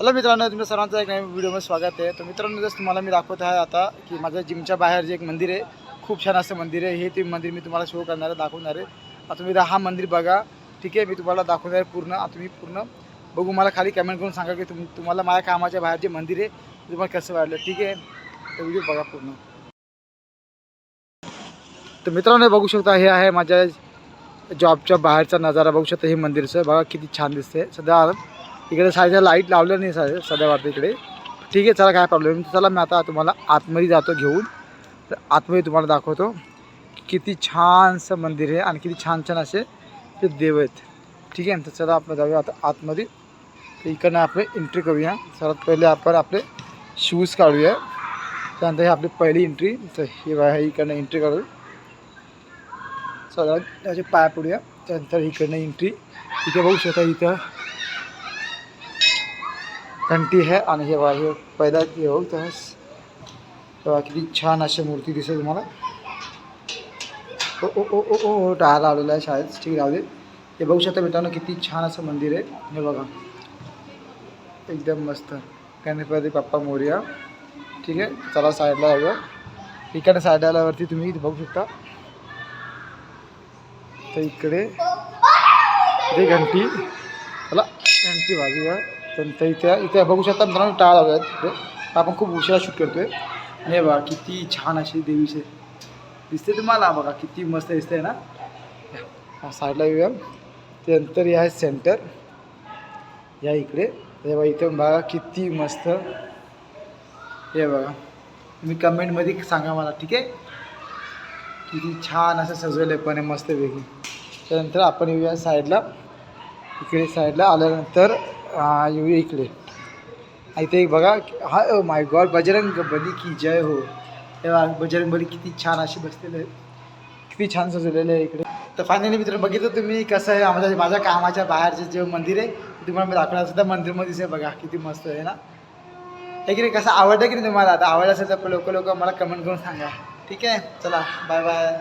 Hello मित्रांनो तुमच्या सर्वांचं एक नवीन व्हिडिओमध्ये स्वागत आहे. तर मित्रांनो जसं तुम्हाला मी दाखवत आहे आता की माझ्या जिमच्या बाहेर जे एक मंदिर आहे खूप छान असं मंदिर आहे. हे ते मंदिर मी तुम्हाला शो करणार आहे दाखवणार आहे. आता तुम्ही हा मंदिर बघा. ठीक आहे मी तुम्हाला दाखवणार आहे पूर्ण. आता तुम्ही पूर्ण बघू. मला खाली कमेंट करून सांगा की तुम तुम्हाला माझ्या कामाच्या बाहेर जे मंदिर आहे तुम्हाला कसं वाटलं? ठीक आहे? तर व्हिडिओ बघा पूर्ण. तर मित्रांनो बघू शकता हे आहे माझ्या जॉबच्या बाहेरचा नजारा. बघू शकता हे मंदिरचं. बघा किती छान दिसते सध्या इकडे साईडला लाइट लावलं नाही सर सध्या वाटतं इकडे. ठीक आहे चला काय प्रॉब्लेम चला मी आता तुम्हाला आतमध्ये जातो घेऊन. तर आतमध्ये तुम्हाला दाखवतो किती छानसं मंदिर आहे आणि किती छान छान असे ते देव आहेत. ठीक आहे तर चला आपण जाऊया आता आतमध्ये. तर इकडनं आपण एंट्री करूया. सर्वात पहिले आपण आपले शूज काढूया. त्यानंतर ही आपली पहिली एंट्री तर हे बघा हे इकडनं एंट्री काढू चला त्याचे पाय पडूया त्यानंतर इकडनं एंट्री इथे बघू शकता इथं घंटी आहे आणि हे हे पहिला हे बघू तर तेव्हा किती छान अशी मूर्ती दिसेल तुम्हाला ओ ओ ओ ओ ओ ओ टाळा लावलेला आहे शाळेत ठीक राहू दे हे बघू शकता मित्रांनो किती छान असं मंदिर हे बघा एकदम मस्त। गणपती बाप्पा मोर्या, ठीक आहे चला साईडला जाऊया इकडे साईडला आल्यावरती तुम्ही बघू शकता तर इकडे घंटी चला घंटी वाजूया तर इथे इथे बघू शकता मित्रांनो टाळ लावल्या आहेत. आपण खूप उशिरा शूट करतोय. आणि हे बघा किती छान अशी देवीचे दिसते तुम्हाला? बघा किती मस्त दिसते ना? हा साईडला येऊया. त्यानंतर या सेंटर. या इकडे. हे बघा इथे बघा किती मस्त. हे बघा. तुम्ही कमेंटमध्ये सांगा मला ठीक आहे? किती छान असं सजवलं आहे पण मस्त वेगळी त्यानंतर आपण येऊया साईडला. इकडे साईडला आल्यानंतर आ, इकडे इथे एक बघा हा oh my God Bajrang Bali की जय हो। तेव्हा बजरंग बली किती छान अशी बसलेले किती छान सजवलेले आहे इकडे। तर फायनली मित्र बघितलं तुम्ही कसं आहे? माझ्या माझ्या कामाच्या बाहेरचे जे मंदिर आहे तुम्हाला मी दाखवणार सुद्धा मंदिरमध्येच आहे बघा किती मस्त आहे ना? हे की नाही कसं आवडतं की नाही तुम्हाला? आता आवडलं असेल तर लोक लोक मला कमेंट करून सांगा. ठीक आहे? चला बाय बाय